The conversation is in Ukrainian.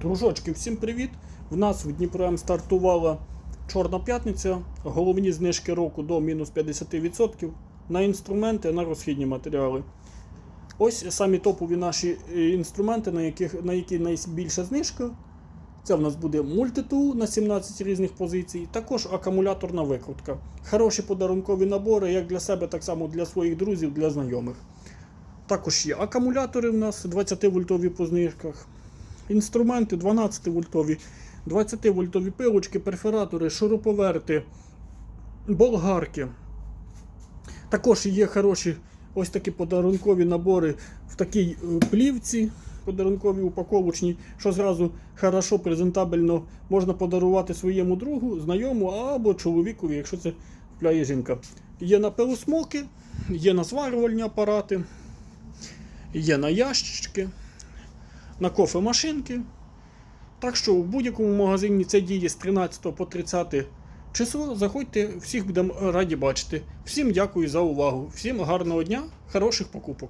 Дружочки, всім привіт! В нас в Дніпро стартувала Чорна п'ятниця. Головні знижки року до мінус 50% на інструменти, на розхідні матеріали. Ось самі топові наші е, інструменти, на, яких, на які найбільша знижка. Це в нас буде мультитул на 17 різних позицій, також акумуляторна викрутка. Хороші подарункові набори, як для себе, так само для своїх друзів, для знайомих. Також є акумулятори в нас 20-вольтові по знижках. Інструменти 12 вольтові, 20 вольтові пилочки, перфоратори, шуруповерти, болгарки. Також є хороші ось такі подарункові набори в такій е, плівці, подарункові упаковочні, що зразу хорошо, презентабельно можна подарувати своєму другу, знайому або чоловікові, якщо це купляє жінка. Є на пилосмоки, є на зварювальні апарати, є на ящички на кофемашинки. Так що в будь-якому магазині це діє з 13 по 30 число. Заходьте, всіх будемо раді бачити. Всім дякую за увагу. Всім гарного дня, хороших покупок.